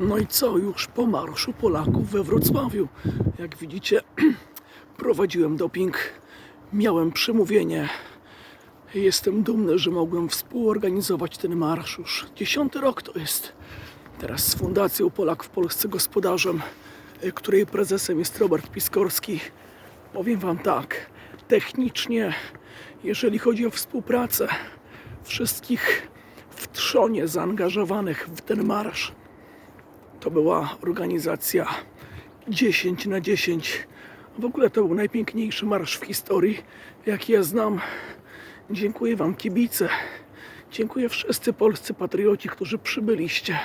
No i co, już po marszu Polaków we Wrocławiu. Jak widzicie, prowadziłem doping, miałem przemówienie. Jestem dumny, że mogłem współorganizować ten marsz. Już dziesiąty rok to jest. Teraz z Fundacją Polak w Polsce gospodarzem, y, której prezesem jest Robert Piskorski. Powiem Wam tak, technicznie, jeżeli chodzi o współpracę wszystkich w trzonie zaangażowanych w ten marsz, to była organizacja 10 na 10. W ogóle to był najpiękniejszy marsz w historii, jaki ja znam. Dziękuję Wam, kibice. Dziękuję wszyscy polscy patrioci, którzy przybyliście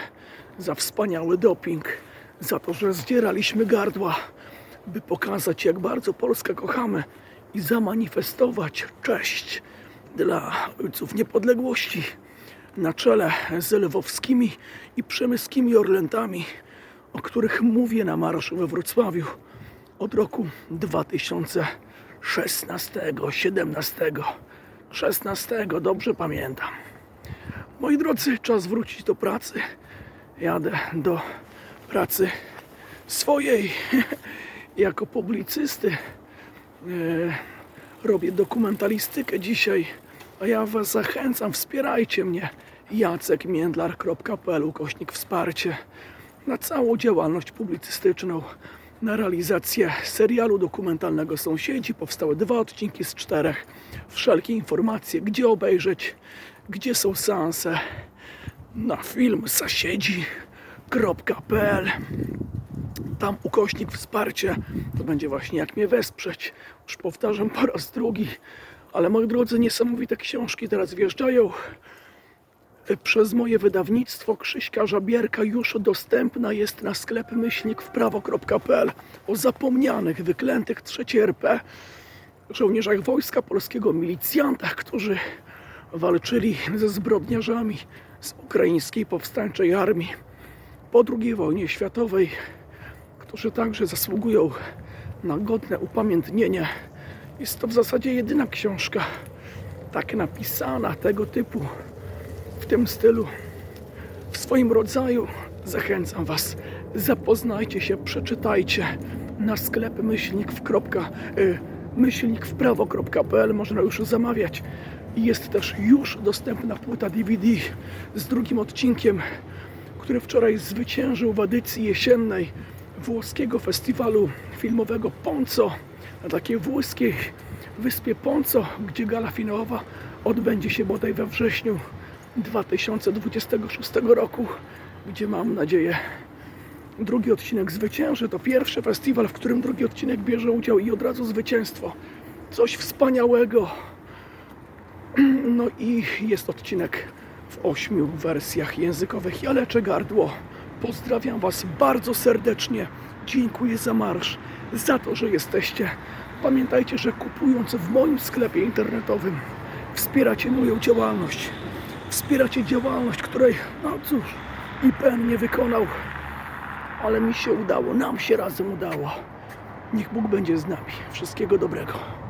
za wspaniały doping, za to, że zdzieraliśmy gardła, by pokazać, jak bardzo Polskę kochamy i zamanifestować cześć dla ojców niepodległości na czele z lwowskimi i przemyskimi orlętami, o których mówię na marszu we Wrocławiu od roku 2016, 17, 16, dobrze pamiętam. Moi drodzy, czas wrócić do pracy. Jadę do pracy swojej jako publicysty. E, robię dokumentalistykę dzisiaj, a ja Was zachęcam, wspierajcie mnie. jacekmiędlar.pl ukośnik wsparcie na całą działalność publicystyczną, na realizację serialu dokumentalnego Sąsiedzi. Powstały dwa odcinki z czterech. Wszelkie informacje, gdzie obejrzeć, gdzie są seanse, na film sąsiedzi.pl tam ukośnik wsparcie, to będzie właśnie jak mnie wesprzeć. Już powtarzam po raz drugi, ale moi drodzy, niesamowite książki teraz wjeżdżają przez moje wydawnictwo Krzyśka Żabierka już dostępna jest na sklep myślnik wprawo.pl o zapomnianych, wyklętych III żołnierzach Wojska Polskiego, milicjantach, którzy walczyli ze zbrodniarzami z ukraińskiej powstańczej armii po II wojnie światowej, którzy także zasługują na godne upamiętnienie. Jest to w zasadzie jedyna książka tak napisana tego typu w tym stylu, w swoim rodzaju. Zachęcam Was, zapoznajcie się, przeczytajcie na sklep myślnik w kropka, y, myślnik w prawo.pl można już zamawiać. Jest też już dostępna płyta DVD z drugim odcinkiem, który wczoraj zwyciężył w edycji jesiennej włoskiego festiwalu filmowego Ponco na takiej włoskiej wyspie Ponco, gdzie gala finałowa odbędzie się bodaj we wrześniu 2026 roku, gdzie mam nadzieję drugi odcinek zwycięży. To pierwszy festiwal, w którym drugi odcinek bierze udział i od razu zwycięstwo. Coś wspaniałego. No i jest odcinek w ośmiu wersjach językowych. Ja leczę gardło. Pozdrawiam Was bardzo serdecznie. Dziękuję za marsz, za to, że jesteście. Pamiętajcie, że kupując w moim sklepie internetowym wspieracie moją działalność. Wspieracie działalność, której, no cóż, IPN nie wykonał, ale mi się udało, nam się razem udało. Niech Bóg będzie z nami. Wszystkiego dobrego.